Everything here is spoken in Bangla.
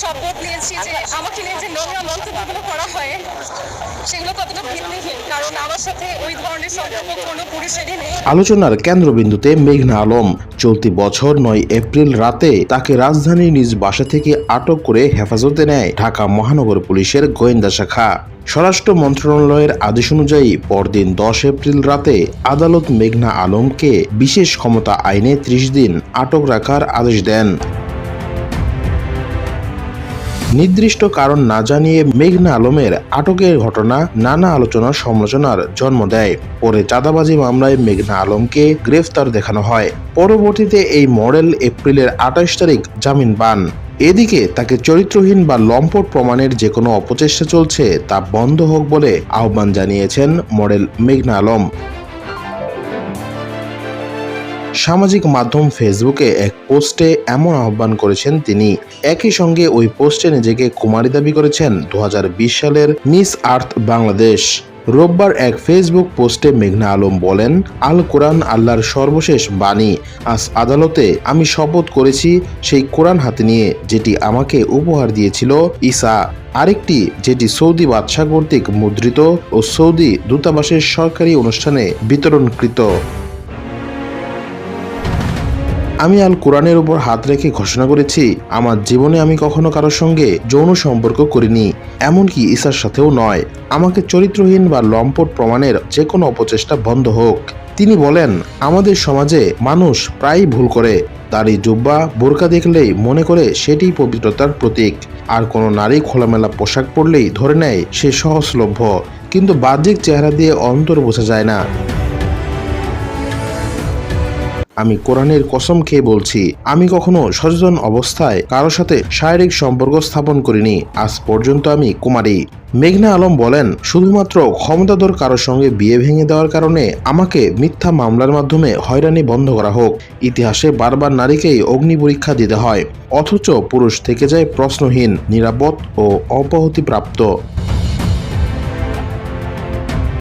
শপথ নিয়েছি যে আমাকে নিয়ে যে নোংরা মন্তব্যগুলো করা হয় সেগুলো কতটা ভিত্তিহীন কারণ আমার সাথে ওই ধরনের সম্পর্ক কোনো পুরুষেরই নেই। আলোচনার কেন্দ্রবিন্দুতে মেঘনা আলম চলতি বছর নয় এপ্রিল রাতে তাকে রাজধানীর নিজ বাসা থেকে আটক করে হেফাজতে নেয় ঢাকা মহানগর পুলিশের গোয়েন্দা শাখা। স্বরাষ্ট্র মন্ত্রণালয়ের আদেশ অনুযায়ী পরদিন দশ এপ্রিল রাতে আদালত মেঘনা আলমকে বিশেষ ক্ষমতা আইনে ত্রিশ দিন আটক রাখার আদেশ দেন। নির্দিষ্ট কারণ না জানিয়ে মেঘনা আলমের আটকের ঘটনা, নানা আলোচনা, সমালোচনার জন্ম দেয়। পরে চাঁদাবাজি মামলায় মেঘনা আলমকে গ্রেফতার দেখানো হয়। পরবর্তীতে এই মডেল এপ্রিলের আঠাশ তারিখ জামিন পান। এদিকে তাকে চরিত্রহীন বা লম্পট প্রমাণের যে কোনো অপচেষ্টা চলছে তা বন্ধ হোক বলে আহ্বান জানিয়েছেন মডেল মেঘনা আলম। সামাজিক মাধ্যম ফেসবুকে এক পোস্টে এমন আহ্বান করেছেন তিনি। একই সঙ্গে ওই পোস্টে নিজেকে কুমারী দাবি করেছেন দু হাজার বিশ সালের মিস আর্থ বাংলাদেশ। রোববার এক ফেসবুক পোস্টে মেঘনা আলম বলেন, আল কোরআন আল্লাহর সর্বশেষ বাণী। আজ আদালতে আমি শপথ করেছি সেই কোরআন হাতে নিয়ে, যেটি আমাকে উপহার দিয়েছিল ইসা আরেকটি, যেটি সৌদি বাদশাহ কর্তৃক মুদ্রিত ও সৌদি দূতাবাসের সরকারি অনুষ্ঠানে বিতরণকৃত। আমি আল কোরআনের উপর হাত রেখে ঘোষণা করেছি, আমার জীবনে আমি কখনো কারোর সঙ্গে যৌন সম্পর্ক করিনি, এমনকি ঈশার সাথেও নয়। আমাকে চরিত্রহীন বা লম্পট প্রমাণের যে কোনো অপচেষ্টা বন্ধ হোক। তিনি বলেন, আমাদের সমাজে মানুষ প্রায়ই ভুল করে। দাড়ি জুব্বা, বোরকা দেখলেই মনে করে সেটিই পবিত্রতার প্রতীক। আর কোনো নারী খোলামেলা পোশাক পরলেই ধরে নেয় সে সহজলভ্য। কিন্তু বাহ্যিক চেহারা দিয়ে অন্তর বোঝা যায় না। আমি কোরআনের কসম খেয়ে বলছি, আমি কখনো সচেতন অবস্থায় কারও সাথে শারীরিক সম্পর্ক স্থাপন করিনি। আজ পর্যন্ত আমি কুমারী। মেঘনা আলম বলেন, শুধুমাত্র ক্ষমতাধর কারোর সঙ্গে বিয়ে ভেঙে দেওয়ার কারণে আমাকে মিথ্যা মামলার মাধ্যমে হয়রানি বন্ধ করা হোক। ইতিহাসে বারবার নারীকেই অগ্নি পরীক্ষা দিতে হয়। অথচ পুরুষ থেকে যায় প্রশ্নহীন, নিরাপদ ও অব্যাহতিপ্রাপ্ত